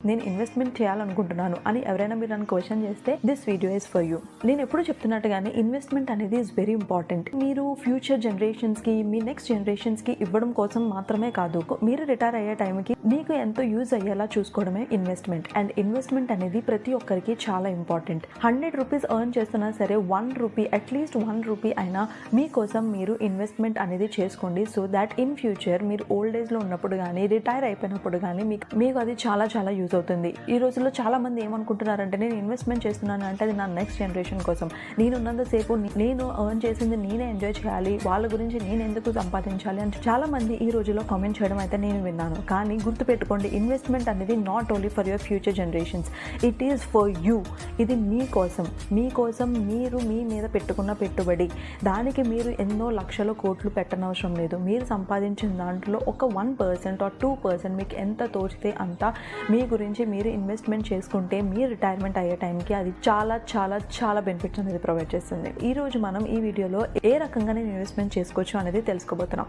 నేను ఇన్వెస్ట్మెంట్ చేయాలనుకుంటున్నాను అని ఎవరైనా మీరు నన్ను క్వశ్చన్ చేస్తే this video is for you నేను ఎప్పుడు చెప్తున్నట్టుగానే ఇన్వెస్ట్మెంట్ అనేది ఇస్ వెరీ ఇంపార్టెంట్ మీరు ఫ్యూచర్ జనరేషన్స్కి మీ నెక్స్ట్ జనరేషన్స్కి ఇవ్వడం కోసం మాత్రమే కాదు మీరు రిటైర్ అయ్యే టైంకి మీకు ఎంతో యూజ్ అయ్యేలా చూసుకోవడమే ఇన్వెస్ట్మెంట్ అండ్ ఇన్వెస్ట్మెంట్ అనేది ప్రతి ఒక్కరికి చాలా ఇంపార్టెంట్ హండ్రెడ్ రూపీస్ ఎర్న్ చేస్తున్నా సరే one rupee at least one rupee అయినా మీకోసం మీరు ఇన్వెస్ట్మెంట్ అనేది చేసుకోండి. సో దాట్ ఇన్ ఫ్యూచర్ మీరు ఓల్డ్ ఏజ్లో ఉన్నప్పుడు కానీ రిటైర్ అయిపోయినప్పుడు కానీ మీకు మీకు అది చాలా చాలా యూజ్ అవుతుంది. ఈ రోజుల్లో చాలా మంది ఏమనుకుంటున్నారంటే నేను ఇన్వెస్ట్మెంట్ చేస్తున్నాను అంటే అది నా నెక్స్ట్ జనరేషన్ కోసం. నేను ఉన్నంతసేపు నేను ఎర్న్ చేసింది నేనే ఎంజాయ్ చేయాలి. వాళ్ళ గురించి నేను ఎందుకు సంపాదించాలి? అని చాలా మంది ఈ రోజుల్లో కామెంట్ చేయడం అయితే నేను విన్నాను. కానీ గుర్తుపెట్టుకోండి ఇన్వెస్ట్మెంట్ అనేది not only for your future generations it is for you ఇది మీకోసం మీకోసం మీరు మీ మీద పెట్టుకున్న పెట్టుబడి. దానికి మీరు ఎన్నో లక్షల కోట్లు పెట్టనవసరం లేదు. మీరు సంపాదించిన దాంట్లో ఒక one percent or two percent మీకు ఎంత తోచితే అంత మీ గురించి గురించి మీరు ఇన్వెస్ట్మెంట్ చేసుకుంటే మీ రిటైర్మెంట్ అయ్యే టైంకి అది చాలా చాలా చాలా బెనిఫిట్స్ అనేది ప్రొవైడ్ చేస్తుంది. ఈ రోజు మనం ఈ వీడియోలో ఏ రకంగా నేను ఇన్వెస్ట్మెంట్ చేసుకోవచ్చు అనేది తెలుసుకోబోతున్నాం.